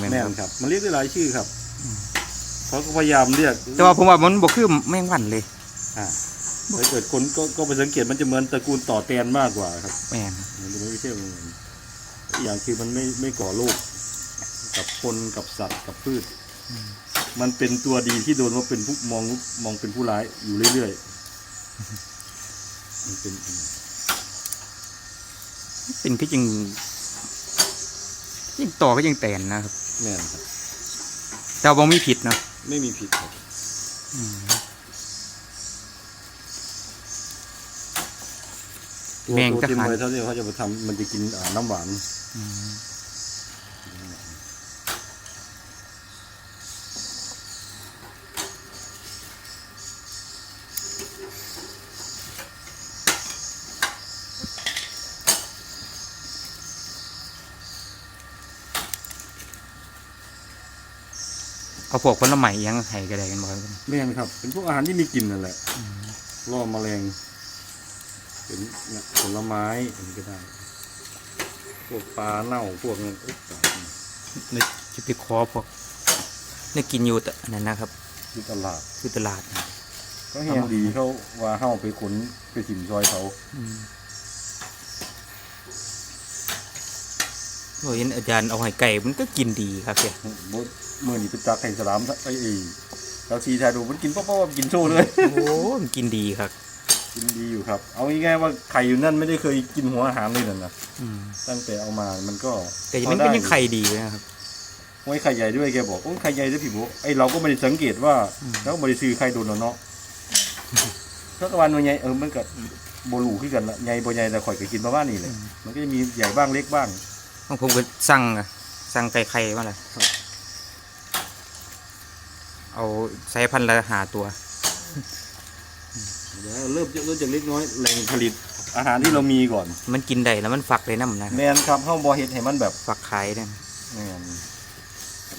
แม่นแม่นครับ มันเรียกได้หลายชื่อครับเขาก็พยายามเรียกแต่ว่าผมว่ามันบ่คือแมงวันเลยอ่าถ้าเกิดคนก็ก็ไปสังเกตมันจะเหมือนตระกูลต่อแตนมากกว่าครับแม่นมันจะไม่ใช่เหมือนอีกอย่างคือมันไม่ไม่ก่อโรคกับคนกับสัตว์กับพืช มันเป็นตัวดีที่โดนว่าเป็นผู้มองมองเป็นผู้ร้ายอยู่เรื่อยๆมันเป็นเป็นคือจริงยิ่งต่อก็ยิ่งแตนนะครับ แม่นครับแต่ว่าบ่มีผิดเนาะไม่มีผิดครับอืมตัวแมงตัวจะเต็มหันไว้เท่าที่เขาจะมาทำมันจะกินอ่าน้ำหวาน อืม เอาพวกผลไม้อิหยังให้ก็ได้กันบ่ครับแม่นครับ เป็นพวกอาหารที่มีกลิ่นนั่นแหละล่อแมลงเป็นเนี่ยผลไม้อันนี้ก็ได้ พวกปลาเน่าพวกนั้นอุ๊ยตายนึกจะไปขอพวกนึกกินอยู่แต่อันนั้นนะครับที่ตลาดคือตลาดนะก็เห็นดีเขาว่าเฮาไปขนไปถิ่มซอยเขาอืมโอ้ยอาจารย์เอาไห้ไก่มันก็กินดีครับแกบ่เมื่อนี้ไปจักไข่สลามไอ้ไอ้เราทีชายดูมันกินป๊อปๆกินโซ่เลย โอ้มันกินดีครับ กินดีอยู่ครับ เอาง่ายๆว่าไข่อยู่นั่นไม่ได้เคยกินหัวอาหารเลยนั่นนะอืมตั้งแต่เอามามันก็แต่ยังมันก็ยังไข่ดีเลยนะครับไว้ไข่ใหญ่ด้วยแกบอกโอ้ยไข่ใหญ่ด้วยพี่บุ๊ไอ้เราก็ไม่ได้สังเกตว่าอืม แล้วก็ไม่ได้ซื้อไข่โดนเนาะถ้ากวันวันใหญ่เออมันก็โบลูขึ้นกันละใหญ่บ่ใหญ่แต่ข่อยก็กินประมาณนี้เลยมันก็จะมีใหญ่บ้างเล็กบ้างบางผมก็สั่งอะสั่งไก่ไข่มาเลยครับ เอาใส่พันธุ์ละหาตัว เดี๋ยวเริ่มจากเริ่มจากเล็กน้อยแหล่งผลิตอาหารที่เรามีก่อนมันกินได้แล้วมันฝักเลยน้ำนะครับแมนครับเฮาบ่เฮ็ดให้มันแบบฝักขายเนี่ยแมน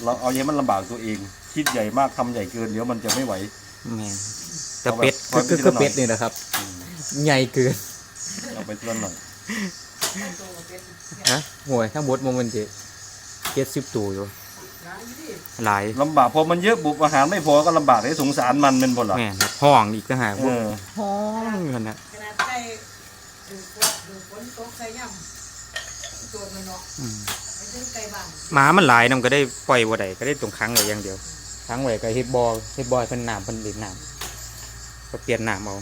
เราเอาให้มันลำบากตัวเอง คิดใหญ่มากทำใหญ่เกินเดี๋ยวมันจะไม่ไหว แม่นแต่เอาแบบเป็ดความคือคิดคือละหน่อยเป็ดนี่นะครับ ใหญ่เกินเอาไปตัวหน่อยฮะห่วยทั้งหมดมันมันจะเจ็ดสิบตัวอยู่ หลายลำบากพอมันเยอะบุบอาหารไม่พอก็ลำบากให้สงสารมันเป็นบ่ล่ะแม่นครับห้องอีกต่างหากเออห้องกันนะขนาดใส่ดูฝนดูฝนตกใส่ย่ำตัวมันเนาะอืมไปถึงไกลบ้านหมามันหลายนำก็ได้ปล่อยบ่ได้ก็ได้ตรงค้างไว้อย่างเดียวค้างไว้ก็เฮ็ดบอเฮ็ดบอให้เพิ่นน้ำเพิ่นเล่นน้ำก็เปลี่ยนน้ำเอา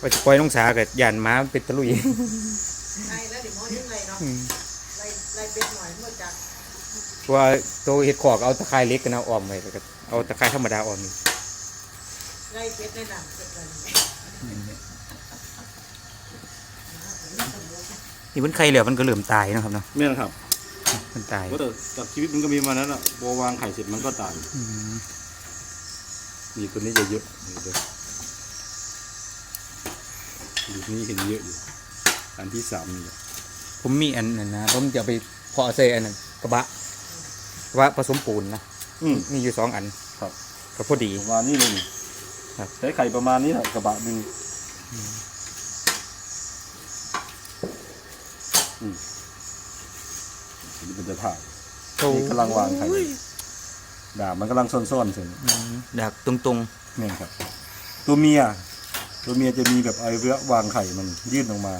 ว่าจะปล่อยลงสาก็ย่านหมามันเป็นตะลุยไอ้แล้วเดี๋ยวมอยังไงเนาะ อืม ไล่ไล่เป็ดหน่อยเมื่อจาก เพราะว่าตัวเฮ็ดขอกเอาตะไคร้เล็กกันเอาอ้อมไว้แล้วก็เอาตะไคร้ธรรมดาอ้อมนี่ไล่เป็ดในน้ำเป็ดอะไรนี่นี่มันไข่เหลือมันก็เริ่มตายเนาะครับเนาะแม่นครับมันตายก็แต่จากชีวิตมันก็มีมานั้นอะพอวางไข่เสร็จมันก็ตายอืมนี่ตัวนี้จะเยอะนี่เด้ออยู่นี่เห็นเยอะอยู่อันที่สามนี่แหละผมมีอันนั้นนะผมจะเอาไปเพาะใส่อันนั้นกระบะ กระบะผสมปูนนะอืมมีอยู่สองอันครับก็พอดี ประมาณนี้เลยนี่ครับ ใช้ไข่ประมาณนี้แหละกระบะหนึ่งอืมอันนี้เป็นจะถ่ายนี่กำลังวางไข่ดาบมันกำลังซ่อนๆเสร็จอืมดักตรงนี่ครับ ตัวเมีย ตัวเมียจะมีแบบไอเวะวางไข่มันยื่นออกมา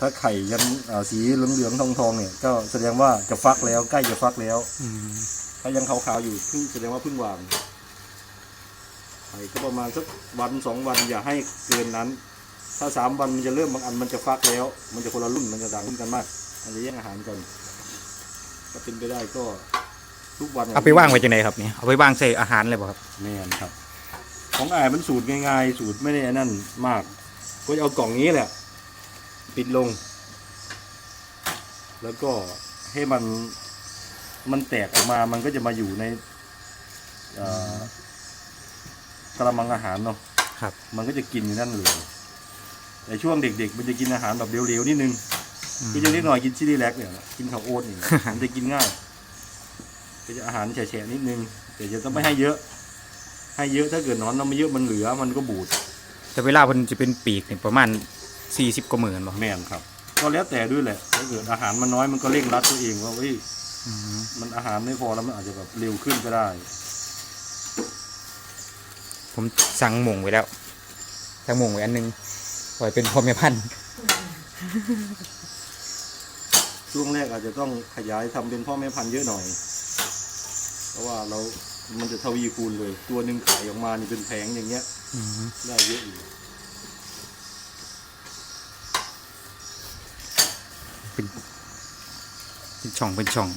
ถ้าไข่ยันอ่าสีเหลืองๆทองๆเนี่ย ก็แสดงว่าจะฟักแล้วใกล้จะฟักแล้วๆอืมถ้ายังขาวๆอยู่เพิ่งแสดงว่าเพิ่งวางไข่ก็ประมาณสักวันสองวันอย่าให้เกินนั้น ถ้าสามวันมันจะเริ่มบางอันมันจะฟักแล้ว มันจะคนละรุ่นมันจะต่างรุ่นกันมาก มันจะแย่งอาหารกันถ้าเป็นไปได้ก็ทุกวันเอาไปว่างไว้จังไหนครับเนี่ยเอาไปว่างใส่อาหารเลยบ่ครับแม่นครับ ของอายมันสูตรง่ายๆ สูตรไม่ได้นั่นมาก ก็จะเอากล่องนี้แหละ ปิดลง แล้วก็ให้มันมันแตกออกมามันก็จะมาอยู่ในเอ่อกระมังอาหารเนาะครับ มันก็จะกินอยู่นั่นเลยแต่ช่วงเด็กๆ มันจะกินอาหารแบบเร็วๆนิดนึงคือจะนิดหน่อยกินชิลลี่แลกเนี่ยกินข้าวโอ๊ตนี่มันจะกินง่ายก็จะอาหารแฉะๆนิดนึงแต่จะต้องไม่ให้เยอะ ให้เยอะถ้าเกิดนอนน้ำไม่เยอะมันเหลือมันก็บูด แต่เวลาเพิ่นจะเป็นปีกเนี่ยประมาณ สี่สิบกว่าหมื่นบ่แม่นครับ ก็แล้วแต่ด้วยแหละถ้าเกิดอาหารมันน้อยมันก็เร่งรัดตัวเองว่าเฮ้ยอืมมันอาหารไม่พอแล้วมันอาจจะแบบเร็วขึ้นก็ได้ ผมสั่งหม่งไว้แล้ว สั่งหม่งไว้อันหนึงปล่อยเป็นพ่อแม่พันธุ์ช่วงแรกอาจจะต้องขยายทำเป็นพ่อแม่พันธุ์เยอะหน่อย เพราะว่าเรา มันจะทวีคูณเลย ตัวหนึ่งขายออกมานี่เป็นแผงอย่างเงี้ย อืมได้เยอะอยู่ เป็นช่องเป็นช่อง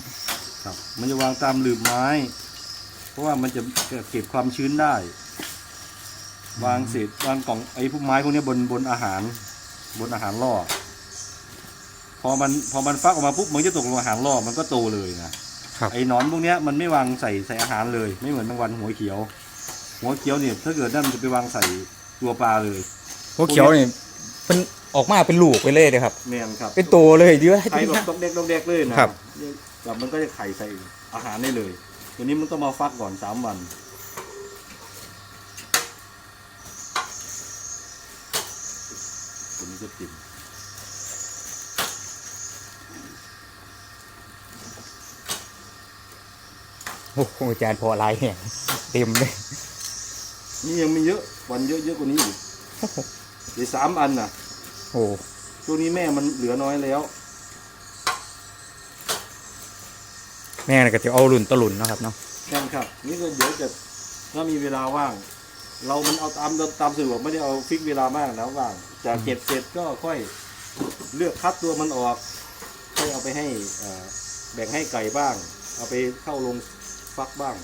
ครับ มันจะวางตามหลืบไม้ เพราะว่ามันจะเก็บความชื้นได้ วางเศษวางกล่องไอ้พวกไม้พวกเนี้ยบนบนอาหาร บนอาหารล่อ พอมันพอมันฟักออกมาปุ๊บมันจะตกลงอาหารล่อมันก็โตเลยนะครับไอ้หนอนพวกเนี้ยมันไม่วางใส่ใส่อาหารเลย ไม่เหมือนแมงวันหัวเขียว หัวเขียวเนี่ยถ้าเกิดนั่นมันจะไปวางใส่ตัวปลาเลยพวกเขียวนี่เป็น ออกมาเป็นลูกไปเลยเลยครับ แม่นครับเป็นโตเลยเยอะไข่แบบตกเด็กตกเด็กเลยนะครับแบบมันก็จะไข่ใส่อาหารได้เลย ตัวนี้มันต้องมาฟักก่อนสามวันตัวนี้จะติ่มโอ้โหอาจารย์พอลายเนี่ยเต็มเลยนี่ยังมีเยอะวันเยอะเยอะกว่านี้อีกเดี๋ยวสามอันน่ะ โอ้ตัวนี้แม่มันเหลือน้อยแล้ว แม่น่ะก็จะเอาหลุนตะหลุนเนาะครับเนาะแน่นครับ นี่ก็เดี๋ยวจะถ้ามีเวลาว่าง เรามันเอาตามตามสะดวกไม่ได้เอาฟิกเวลามากนะว่างจะเก็บเสร็จก็ค่อยเลือกคัดตัวมันออกค่อยเอาไปให้เอ่อแบ่งให้ไก่บ้าง เอาไปเข้าลงฟักบ้าง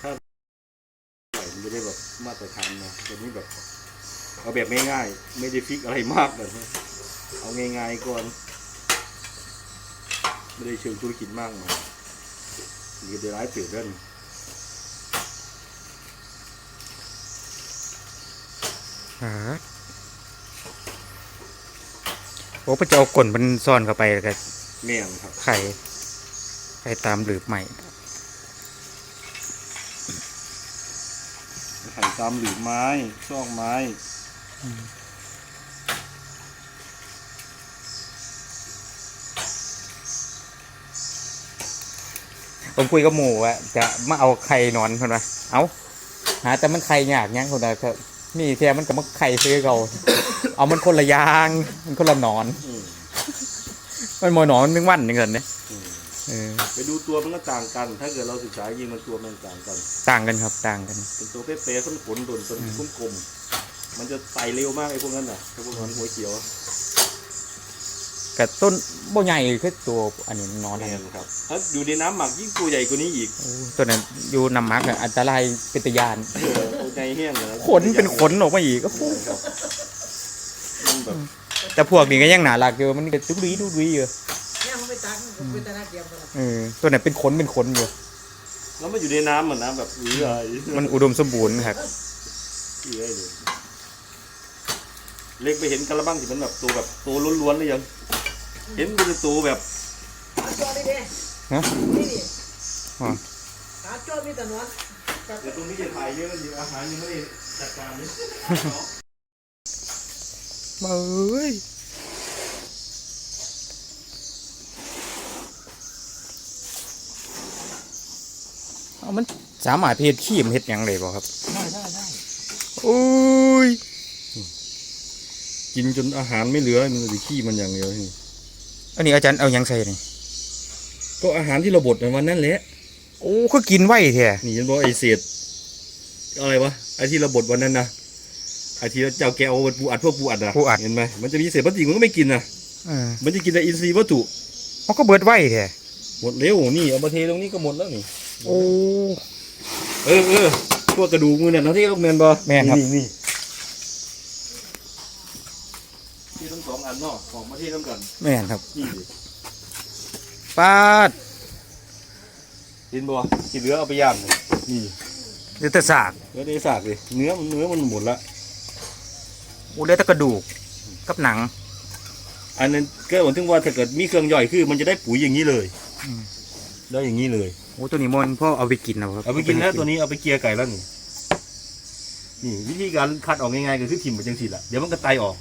ถ้าไก่มันจะได้แบบมาตรฐานนะ ตัวนี้แบบเอาแบบง่ายๆไม่ได้ฟิกอะไรมากเลยนะเอาง่ายๆก่อน ไม่ได้เชิงธุรกิจมากมายมีเดร้ายเปลี่ยนเรื่องอ่าโอ้พระเจ้าก่นมันซ่อนเข้าไปแล้วก็แม่นครับไข่ไข่ตามหลืบใหม่ ไข่ตามหลืบไม้ซอกไม้ผมคุยกับหมู่ว่าจะมาเอาไข่นอนคนว่าเอาหาแต่มันไข่ยากยังคนว่าก็มีเทียมันกับมันไข่ซื้อเขาเอามันคนละอยาง มันคนละหนอนอืมมันหมอหนอนนึงวันนึงเงินเนี่ยอืม เออไปดูตัวมันก็ต่างกัน ถ้าเกิดเราศึกษายิงมันตัวมันต่างกัน ต่างกันครับต่างกัน เป็นตัวเป๊ะๆต้นขนดนต้นกลมๆมันจะไต่เร็วมากไอ้พวกนั้นน่ะไอ้พวกนั้นหัวเขียวกับต้นบ่ใหญ่คือตัวอันนี้นอนอันแม่นี้นครับ ถ้าอยู่ในน้ำหมักยิ่งตัวใหญ่กว่านี้อีกโอ้ตัวนั้นอยู่นำมักอะอันตรายเป็นตะยานเออตัวใหญ่แห้งเลยนะขนเป็นขนออกมาอีกโอ้โหครับมันแบบแต่พวกนี้ก็ยังหนาหลักอยู่มันก็ดุรีดุรีอยู่ เนี่ยมันไปตักมันก็เป็นตนาเดียมกันละเออตัวนั้นเป็นขนเป็นขนอยู่แล้วมันอยู่ในน้ำเหมือนน้ำแบบเอื้อยมันอุดมสมบูรณ์ครับเอื้อยเลยเล็กไปเห็นกระบังที่มันแบบตัวแบบตัวล้วนๆเลยยัง เห็นมันเป็นตัวแบบขาจอนี่เด้ฮะนี่นี่อ๋อขาจอมีแต่นวลกับเดี๋ยวตรงนี้จะถ่ายเยอะอยู่อาหารยังไม่ได้จัดการเลยเอ้ยเอา มันสามารถเพศขี้มนเฮ็ดหยังเลยบ่ครับได้ได้ได้โอ้ยกินจนอาหารไม่เหลือมันจะขี้มันอย่างเดียวนี่อันนี้อาจารย์เอาหยังใส่นี่ก็อาหารที่เราบดในวันนั้นแหละโอ้ก็กินไว้แท้นี่ยันบอกไอเศษอะไรวะไอที่เราบดวันนั้นนะไอที่เจ้าแกเอาปูอัดพวกปูอัดอะเห็นไหมมันจะมีเศษพลาสติกมันก็ไม่กินนะเออมันจะกินแต่อินทรีย์วัตถุมันก็เบิดไว้แท้หมดเร็วนี่เอามาเทตรงนี้ก็หมดแล้วนี่ โอ้เออเออพวกกระดูกมือเนี่ยเนาะที่ลูกแมนบอแม่นครับ นี่นี่ที่ทั้งสองอันเนาะของมาเททั้งกันแม่นครับนี่ปาดเห็นบ่ที่เหลือเอาไปย่างเลยนี่เหลือแต่ซากเหลือได้สากเลยเนื้อมันเนื้อมันหมดละโอ้เหลือแต่กระดูกกับหนัง อันนั้นก็ผมถึงว่าถ้าเกิดมีเครื่องย่อยคือ มันจะได้ปุ๋ยอย่างนี้เลย อืม ได้อย่างนี้เลย โโอ้ตัวนี้มันพ่อเอาไปกินนะครัเอาไปกินแล้วตัวนี้เอาไปเกียร์ไก่แล้วนี่นี่วิธีการคัดออกง่ายๆก็คือทิ่มไปจังสิละเดี๋ยวมันก็ไตออก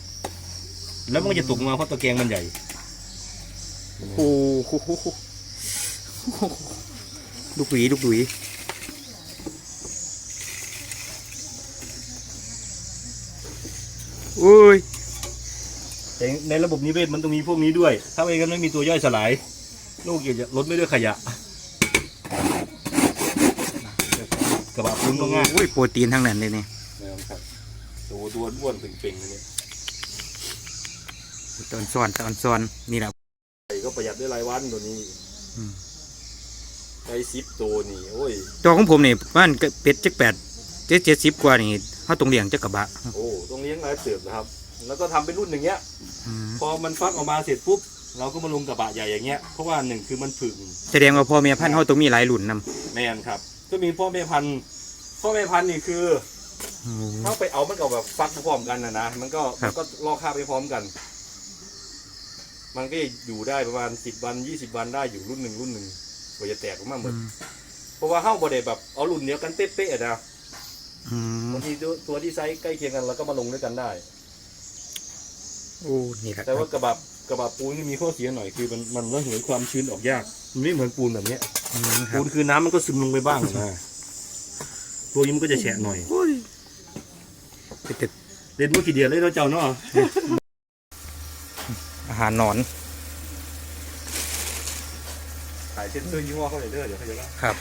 แล้วมันก็จะตกมาเพราะตะแกรงมันใหญ่โอ้โหลูกหวีลูกหวีโอ้ยแต่ในระบบนิเวศมันต้องมีพวกนี้ด้วย ถ้าไม่งั้นไม่มีตัวย่อยสลายลูกจะลดไม่ด้วยขยะ กระบะพุ้งก็ง่ายโอ้ยโปรตีนทั้งนั้นเลยนี่นะครับตัวตัวอ้วนเป่งๆเลยเนี่ยตอนซ้อนตอนซ้อนนี่แหละไก่ก็ประหยัดได้รายวันตัวนี้อืมไก่ซิปตัวนี่โอ้ยตัวของผมนี่บ้านก็เป็ดจักแปดเจ็ดเจ็ดสิบกว่านี่เขาตรงเลี้ยงจักกระบะโอ้ต้องเลี้ยงหลายเติบนะครับ แล้วก็ทำเป็นรุ่นอย่างเงี้ยอืมพอมันฟักออกมาเสร็จปุ๊บเราก็มาลงกระบะใหญ่อย่างเงี้ยเพราะว่าหนึ่งคือมันผึ่งแสดงว่าพ่อแม่พันธุ์เขาต้องมีหลายรุ่นนำแมนครับ ก็มีพ่อแม่พันธุ์ พ่อแม่พันธุ์นี่คือโอ้ถ้าไปเอามันก็แบบฟักพร้อมกันนะนะมันก็ครัมับ นก็ลอกคราบไปพร้อมกัน มันก็อยู่ได้ประมาณสิบวันยี่สิบวันได้อยู่รุ่นหนึ่งรุ่นหนึ่งกว่าจะแตกออกมาหมดอืมเพราะว่าเข้าบไดแบบเอารุ่นเดียวกันเป๊ะๆอะนะอืมบางทีตัวตัวที่ไซส์ใกล้เคียงกันเราก็มาลงด้วยกันได้ โอ้นี่แหละแต่ว่ากระบะกระบะปูนที่มีข้อเสียหน่อยคือมันมันระเหยความชื้นออกยากมันไม่เหมือนปูนแบบเนี้ยอืมครัปูบนคือน้ำมันก็ซึมลงไปบ้างนะ ตัวนี้มันก็จะแฉะหน่อยโอ้ยเป็นแต่เล่นเมื่อกี่เดือนเลยเราเจ้าเนาะอาหารหนอนขายเซ็นเตอร์ยี่ห้อเขาเลยเด้อเดี๋ยวเขาจะว่าครับ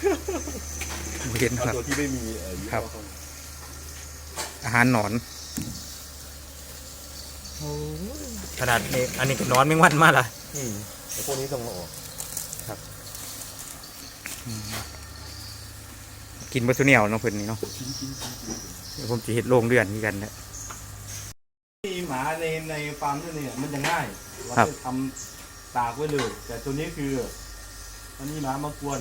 เห็นเอาครับตัวที่ไม่มีเอ่อยี่ห้อเขาอาหารหนอนขนาดนี้อันนี้ก็นอนไม่งวันมากละอืมแต่พวกนี้ต้องเอาออก กินบัตถุเนียวเนาะเพิ่นนี่เนาะเดี๋ยวผมจะเห็ดโรงเรือนนี่กันนะมีหมาในในฟาร์มด้วยเนี่ยมันจะง่ายเราครับ จะทำตากไว้เลยแต่ตัวนี้คือมันมีหมามากวน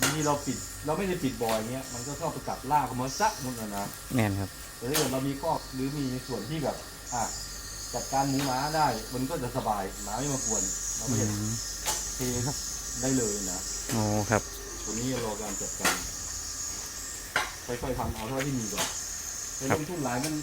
บางทีเราปิด เราไม่ได้ปิดบ่อยเงี้ยมันก็เข้าไปกัดลากมันซะหมดเลยนะ แน่นครับ แต่ถ้าเกิดเรามีคอกหรือมีส่วนที่แบบ อะจัดการหมูหมาได้ มันก็จะสบายหมาไม่มากวนเราอืก็จะมเทได้เลยนะ โอ้ครับ ตัวนี้รอการจัดการ ค่อยๆทำเอาเท่าที่มีก่อนเป็นครับลงทุนหลายมัน